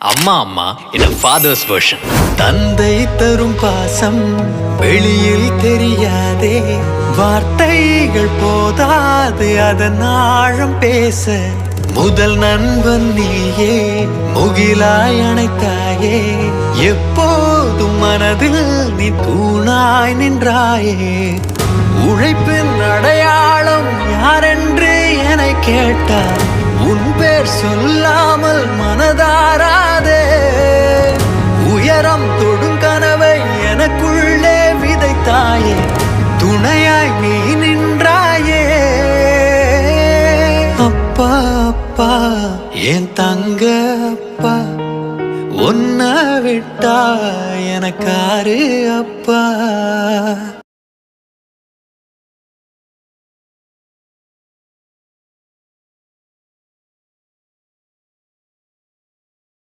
அம்மா அம்மா இன் fathers version தந்தை தரும் பாசம் வெளியில் தெரியாதே வார்த்தைகள் போதாது அதன் ஆழம் பேச. முதல் நண்பன் நீயே முகிலாய் அணைத்தாயே எப்போதும் மனதில் நீ தூணாய் நின்றாயே. உழைப்பின் அடையாளம் யாரென்று என கேட்டார். உன் பேர் சொல்லாமல் மனதா துணையாய் நீ நின்றாயே. அப்பா அப்பா என் தங்க அப்பா உன்னை விட்டா எனக்காரு அப்பா.